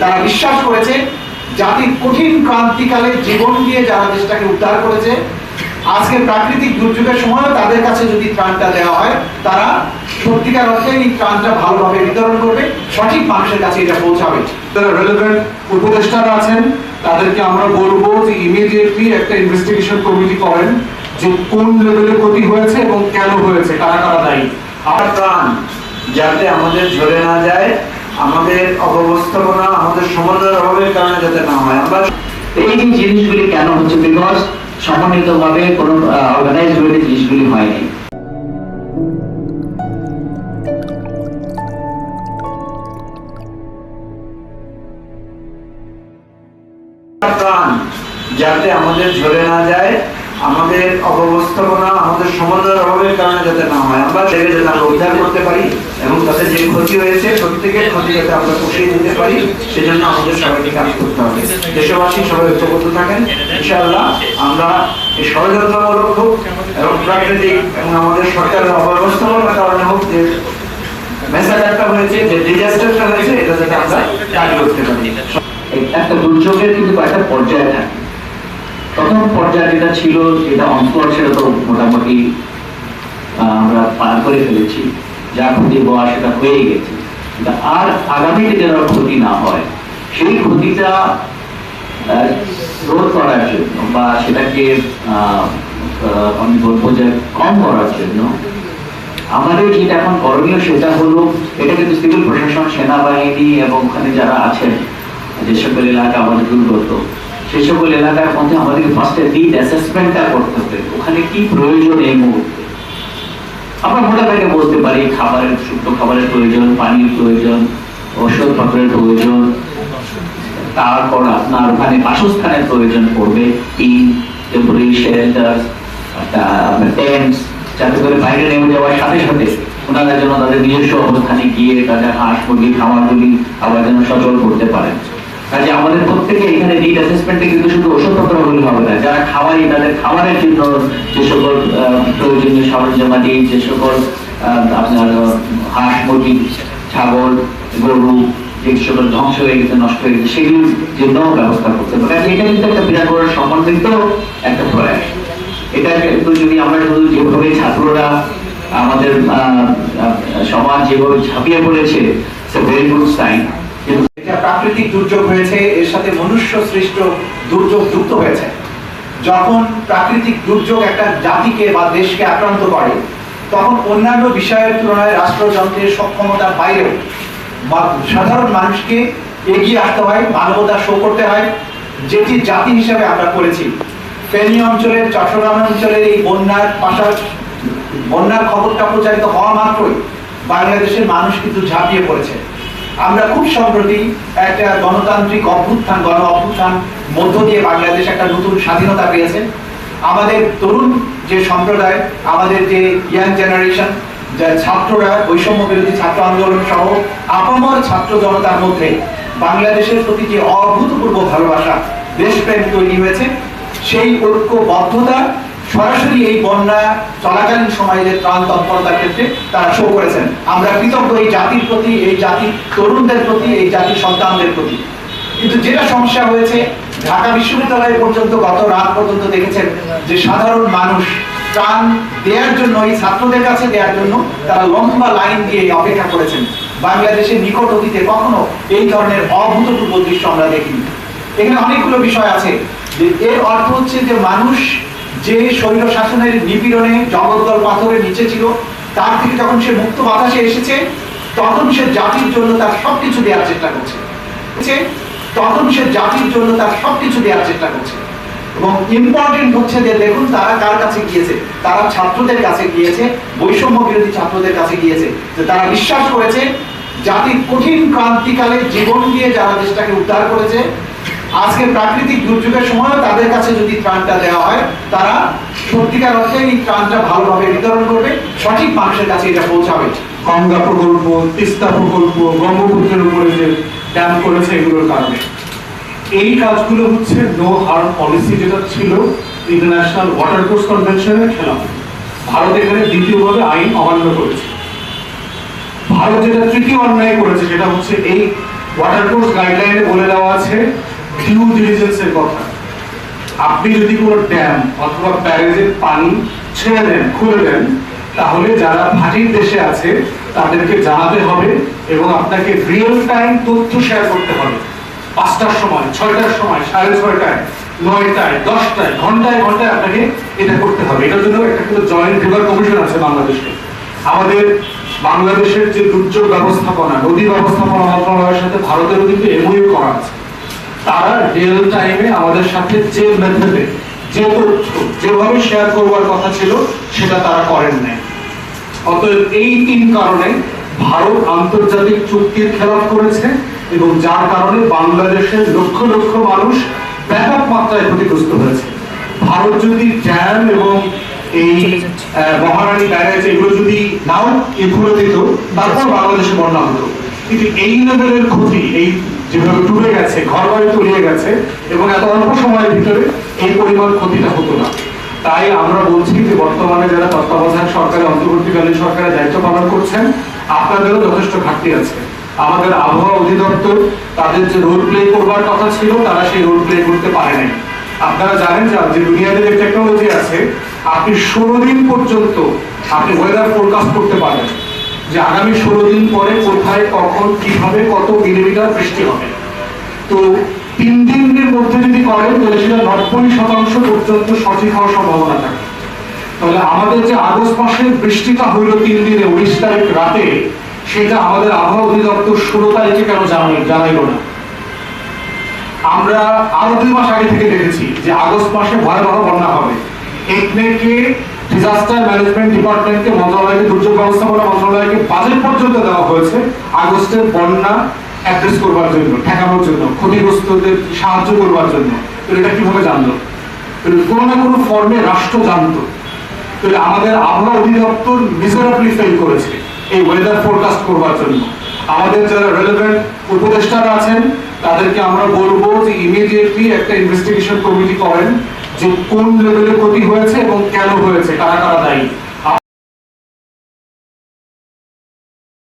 তারা বিশ্বাস করেছে জাতির কঠিন ক্রান্তিকালে জীবন দিয়ে যারা দেশটাকে উদ্ধার করেছে আজকে প্রাকৃতিক দুর্যোগের সময় তাদের কাছে যদি ত্রাণটা দেওয়া হয়, তারা সত্যিকার অর্থে এই ত্রাণটা ভালোভাবে বিতরণ করবে, সঠিক মানুষের কাছে এটা পৌঁছাবে। যারা রেলেভেন্ট উপদেষ্টারা আছেন, তাদেরকে আমরা বলব যে ইমিডিয়েটলি একটা ইনভেস্টিগেশন কমিটি করেন যে কোন লেভেলে ক্ষতি হয়েছে এবং কেন হয়েছে, কারা কারা দায়ী। আর প্রাণ যাতে আমাদের ঝরে না যায় আমাদের অব্যবস্থাপনা আমাদের সমন্বয়ের অভাবের কারণে যাতে না হয়। আমরা এই যে জিনিসগুলি কেন হচ্ছে? বিকজ সমন্বিতভাবে কোনো অর্গানাইজ ওয়েতে জিনিসগুলি হয়নি। প্রাণ যাতে আমাদের ঝরে না যায় আমাদের অব্যবস্থাপনা, আমাদের সমন্বয়ের অভাবের কারণে যাতে না হয়, আমরা সেগুলো যাতে আমরা উদ্ধার করতে পারি এবং তাদের যে ক্ষতি হয়েছে, প্রত্যেকের ক্ষতি যাতে আমরা পুষিয়ে দিতে পারি, সেজন্য আমাদের সবাইকে কাজ করতে হবে। দেশবাসী সবাই ঐক্যবদ্ধ থাকেন। ইনশাআল্লাহ আমরা এই ষড়যন্ত্রমূলক হোক এবং প্রাকৃতিক এবং আমাদের সরকারের অব্যবস্থাপনার কারণে হোক যে মেসাজারটা হয়েছে, যে ডিজাস্টারটা হয়েছে, এটা যাতে আমরা কাজ করতে পারি। একটা দুর্যোগের কিন্তু কয়েকটা পর্যায় থাকে। প্রথম পর্যায়ে যেটা ছিল, যেটা অন্তর সেটা তো মোটামুটি আমরা পার করে ফেলেছি। যা ক্ষতি হওয়া সেটা হয়ে গেছে। আর আগামীতে যেন ক্ষতি না হয়, সেই ক্ষতিটা রোধ করার জন্য বা সেটাকে আমি বলব যে কম করার জন্য, আমাদের যেটা এখন করণীয় সেটা হলো, এটা কিন্তু সিভিল প্রশাসন, সেনাবাহিনী এবং ওখানে যারা আছেন, যে সকল এলাকা আমাদের দুর্গত সেই সকল এলাকার মধ্যে আমাদেরকে ফার্স্টে নিড অ্যাসেসমেন্টটা করতে হবে। ওখানে কি প্রয়োজন এই মুহূর্তে? আমরা মোটামুটি বলতে পারি খাবারের শুকনো খাবারের প্রয়োজন, পানির প্রয়োজন ওষুধপত্রের প্রয়োজন, তারপর আপনার ওখানে বাসস্থানের প্রয়োজন পড়বে, টিন টেম্পোরারি শেল্টার টেন্টস যাতে করে বাইরে নেমে যাওয়ার সাথে সাথে ওনারা যেন তাদের নিজস্ব অবস্থানে গিয়ে তাদের হাঁস মুরগি খামারগুলি আবার যেন সচল করতে পারেন। কাজে আমাদের প্রত্যেকে এখানে নিড অ্যাসেসমেন্টে কিন্তু শুধু ওষুধপত্র হলে হবে না, যারা খাওয়াই তাদের খাবারের জন্য যে সকল প্রয়োজনীয় সরঞ্জামাদি যে সকল আপনার হাঁস মুরগি ছাগল, গরু, যে সকল ধ্বংস হয়ে গেছে, নষ্ট হয়ে গেছে, সেগুলোর জন্য ব্যবস্থা করতে হবে। কাজে এটা কিন্তু একটা বিরাট বড় সমন্বিত একটা প্রয়াস। এটা কিন্তু যদি আমরা শুধু যেভাবে ছাত্ররা আমাদের সমাজ যেভাবে ঝাঁপিয়ে পড়েছে ভেরি গুড সাইন প্রাকৃতিক দুর্যোগ হয়েছে, এর সাথে মনুষ্য সৃষ্ট দুর্যোগ যুক্ত হয়েছে। যখন প্রাকৃতিক দুর্যোগ একটা জাতিকে বা দেশকে আক্রান্ত করে, তখন অন্যান্য বিষয়ের তুলনায় রাষ্ট্রযন্ত্রের সক্ষমতার বাইরেও সাধারণ মানুষকে এগিয়ে আসতে হয়, মানবতা শো করতে হয়, যেটি জাতি হিসাবে আমরা করেছি। ফেনী অঞ্চলের, চট্টগ্রাম অঞ্চলের এই বন্যার পাশাপাশি বন্যার খবরটা প্রচারিত হওয়া মাত্রই বাংলাদেশের মানুষ কিন্তু ঝাঁপিয়ে পড়েছে। আমরা খুব সম্প্রতি একটা গণতান্ত্রিক অভ্যুত্থান, গণ অভ্যুত্থান মধ্য দিয়ে বাংলাদেশ একটা নতুন স্বাধীনতা পেয়েছে। আমাদের তরুণ যে সম্প্রদায়, আমাদের যে ইয়াং জেনারেশন যা ছাত্ররা, বৈষম্য বিরোধী ছাত্র আন্দোলন সহ আপামর ছাত্র জনতার মধ্যে বাংলাদেশের প্রতি যে অভূতপূর্ব ভালোবাসা, দেশপ্রেম তৈরি হয়েছে, সেই ঐক্যবদ্ধতা সরাসরি এই বন্যা চলাকালীন সময়ে যে ত্রাণ তৎপরতার ক্ষেত্রে তারা শো করেছেন। আমরা কৃতজ্ঞ এই জাতির প্রতি, এই জাতির তরুণদের প্রতি, এই জাতির সন্তানদের প্রতি। কিন্তু যেটা সমস্যা হয়েছে, ঢাকা বিশ্ববিদ্যালয় পর্যন্ত গত রাত পর্যন্ত দেখেছেন যে সাধারণ মানুষ ত্রাণ দেওয়ার জন্য, এই ছাত্রদের কাছে দেওয়ার জন্য তারা লম্বা লাইন দিয়ে অপেক্ষা করেছেন। বাংলাদেশের নিকট অতীতে কখনো এই ধরনের অভূতপূর্ব দৃশ্য আমরা দেখিনি। এখানে অনেকগুলো বিষয় আছে। যে এর অর্থ হচ্ছে যে মানুষ যে শৈল শাসনের নিপীড়নে জগদ্দল পাথরের নিচে ছিল, তার থেকে যখন সে মুক্ত বাতাসে এসেছে, তখন সে জাতির জন্য তার সবকিছু দেওয়ার চেষ্টা করছে। তখন সে জাতির জন্য তার সবকিছু দেওয়ার চেষ্টা করছে। এবং ইম্পর্টেন্ট হচ্ছে যে দেখুন তারা কার কাছে গিয়েছে? তারা ছাত্রদের কাছে গিয়েছে, বৈষম্য বিরোধী ছাত্রদের কাছে গিয়েছে। যে তারা বিশ্বাস করেছে, জাতির কঠিন ক্রান্তিকালে জীবন দিয়ে যারা দেশটাকে উদ্ধার করেছে আজকে প্রাকৃতিক দুর্যোগের সময়ও তাদের কাছে যদি ত্রাণটা দেওয়া হয়, তারা সত্যিকার অর্থে এই ত্রাণটা ভালোভাবে বিতরণ করবে, সঠিক মানুষের কাছে এটা পৌঁছাবে। গঙ্গা প্রকল্প, তিস্তা প্রকল্প, ব্রহ্মপুত্রের উপরে যে ড্যাম করেছে এগুলোর কারণে। এই কাজগুলো হচ্ছে নো হার্ম পলিসি যেটা ছিল ইন্টারন্যাশনাল ওয়াটার কোর্স কনভেনশনের খেলাফ ভারত এখানে দ্বিতীয়ভাবে আইন অমান্য করেছে। ভারত যেটা তৃতীয় অন্যায় করেছে সেটা হচ্ছে এই ওয়াটারকোর্স গাইডলাইনে বলে দেওয়া আছে ডিউ ডিলিজেন্সের কথা। আপনি যদি কোনো ড্যাম অথবা ব্যারেজের পানি ছেড়ে দেন, খুলে দেন, তাহলে যারা ভাটির দেশে আছে, তাদেরকে জানাতে হবে এবং আপনাকে রিয়েল টাইম তথ্য শেয়ার করতে হবে। পাঁচটার সময়, ছয়টার সময়, সাড়ে ছয়টায়, নয়টায়, দশটায়, ঘন্টায় ঘন্টায় আপনাকে এটা করতে হবে। এটার জন্য একটা কিন্তু জয়েন্ট রিভার কমিশন আছে বাংলাদেশে। আমাদের বাংলাদেশের যে দুর্যোগ ব্যবস্থাপনা, নদী ব্যবস্থাপনা মন্ত্রণালয়ের সাথে ভারতেরও কিন্তু এমওইউ করা আছে। তারা রিয়েল টাইমে আমাদের সাথে যে মেথডে যে তথ্য যেভাবে শেয়ার করবার কথা ছিল সেটা তারা করেন নাই। অতএব এই তিন কারণে ভারত আন্তর্জাতিক চুক্তির খেলাপ করেছে এবং যার কারণে বাংলাদেশের লক্ষ লক্ষ মানুষ ব্যাপক মাত্রায় ক্ষতিগ্রস্ত হয়েছে। ভারত যদি ড্যাম এবং এই মহারানী ব্যারেজ এগুলো যদি নাও এগুলো দিত তারপর বাংলাদেশে বন্যা হতো। কিন্তু এই লেভেলের ক্ষতি এই যেভাবে ডুবে গেছে ঘর বাড়ি তলিয়ে গেছে, এবং এত অল্প সময়ের ভিতরে এই পরিমাণ ক্ষতিটা হতো না। তাই আমরা বলছি যে বর্তমানে যারা তত্ত্বাবধায়ক সরকারের অন্তর্বর্তীকালীন সরকারের দায়িত্ব পালন করছেন, আপনাদেরও যথেষ্ট ঘাটতি আছে। আমাদের আবহাওয়া অধিদপ্তর তাদের যে রোল প্লে করবার কথা ছিল, তারা সেই রোল প্লে করতে পারে নাই। আপনারা জানেন যে দুনিয়াতে যে টেকনোলজি আছে, আপনি ষোলো দিন পর্যন্ত আপনি ওয়েদার ফোরকাস্ট করতে পারেন যে আগামী ষোলো দিন পরে কোথায়, কখন, কীভাবে কত মিলিমিটার বৃষ্টি হবে। তো তিন দিনের মধ্যে যদি করেন, তাহলে সেটা নব্বই শতাংশ পর্যন্ত সঠিক হওয়ার সম্ভাবনা থাকে। তাহলে আমাদের যে আগস্ট মাসের বৃষ্টিটা হইল তিন দিনে, উনিশ তারিখ রাতে, সেটা আমাদের আবহাওয়া অধিদপ্তর ষোলো তারিখে কেন জানাই জানাইলো না? আমরা আরও দুই মাস আগে থেকে দেখেছি যে আগস্ট মাসে ভয়াবহ বন্যা হবে। একনেকে ডিজাস্টার ম্যানেজমেন্ট ডিপার্টমেন্টকে মন্ত্রণালয়কে দুর্যোগ ব্যবস্থাপনা মন্ত্রণালয়কে বাজেট পর্যন্ত দেওয়া হয়েছে। আগস্টের বন্যা অ্যাড্রেস করবার জন্য, ঠেকানোর জন্য, ক্ষতিগ্রস্তদের সাহায্য করবার জন্য। এটা কীভাবে জানলো? কোনো না কোনো ফর্মে রাষ্ট্র জানতো। আমাদের আবহাওয়া অধিদপ্তর মিজারেবলি ফেল করেছে এই ওয়েদার ফোরকাস্ট করবার জন্য। আমাদের যারা রেলেভেন্ট উপদেষ্টারা আছেন, তাদেরকে আমরা বলব যে ইমিডিয়েটলি একটা ইনভেস্টিগেশন কমিটি করেন। যে কোন লেভেলে ক্ষতি হয়েছে এবং কেন হয়েছে কারা কারা দায়ী?